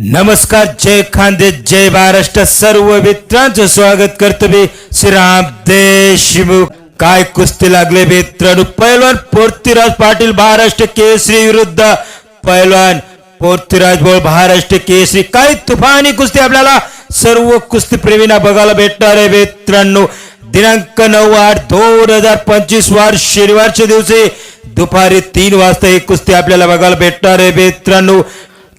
नमस्कार जय खांदे जय महाराष्ट्र सर्व मित्रांचं स्वागत करतो मी श्रीराम देशमुख काय कुस्ती लागले मित्रांनो? पैलवान पोर्तीराज पाटील महाराष्ट्र केसरी विरुद्ध. पैलवान पोर्तीराज बोळ महाराष्ट्र केसरी. काय तुफानी कुस्ती आपल्याला सर्व कुस्ती प्रेमीना बघायला भेटणार आहे मित्रांनो. दिनांक नऊ आठ दोन हजार पंचवीस वार शनिवारच्या दिवशी दुपारी तीन वाजता ही कुस्ती आपल्याला बघायला भेटणार आहे मित्रांनो.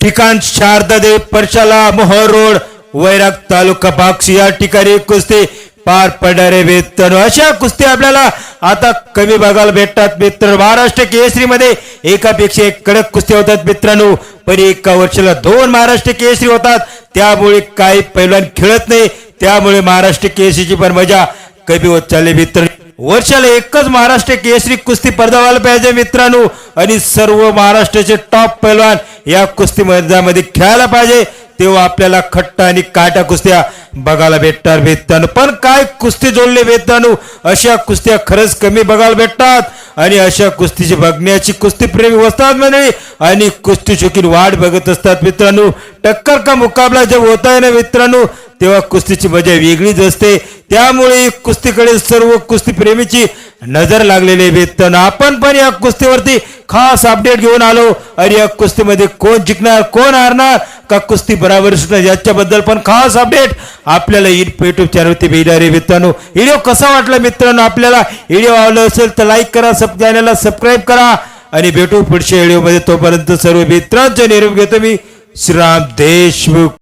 ठिकाण शारदादेव परशाला मोहर रोड वैराग तालुका बाक्सी या ठिकाणी कुस्ती पार पडणारे वेतन अशा कुस्ती आपल्याला आता कमी बघायला भेटतात. मित्र महाराष्ट्र केसरी मध्ये एकापेक्षा एक कडक कुस्ती होतात मित्रांनो. पण एका वर्षाला दोन महाराष्ट्र केसरी होतात. त्यामुळे काही पैलवान खेळत नाही. त्यामुळे महाराष्ट्र केसरीची पण मजा कमी होत चालली मित्र वर्षाला एकच महाराष्ट्र केसरी कुस्ती स्पर्धा व्हायला पाहिजे मित्रांनो. आणि सर्व महाराष्ट्राचे टॉप पैलवान या कुस्ती मैदानामध्ये खेळायला पाहिजे. तेव्हा आपल्याला खट्टा आणि काटा कुस्त्या बघायला भेटणार मित्रांनो. पण काय कुस्ती जोडले मित्रांनो? अशा कुस्त्या खरंच कमी बघायला भेटतात. आणि अशा कुस्तीची बघण्याची कुस्ती प्रेमी वस्तात म्हणे. आणि कुस्ती चुकीन वाट बघत असतात मित्रांनो. टक्कर का मुकाबला जब होत आहे ना मित्रांनो? तेव्हा कुस्तीची मजा वेगळीच असते. त्यामुळे कुस्तीकडे सर्व कुस्ती प्रेमीची नजर लागलेली वेतन आपण पण या कुस्तीवरती खास अपडेट घेऊन आलो. आणि या कुस्तीमध्ये कोण जिंकणार कोण हारणार का कुस्ती बराबर सुटणार याच्याबद्दल पण खास अपडेट आपल्याला युट्यूब चॅनलवरती मिळणार आहे मित्रांनो. व्हिडिओ कसा वाटला मित्रांनो आपल्याला? व्हिडिओ आवडला असेल तर लाईक करा सब चॅनलला सबस्क्राईब करा. आणि भेटू पुढच्या व्हिडिओमध्ये तोपर्यंत सर्व मित्रांचे निरोप घेतो मी. श्रीराम देशमुख.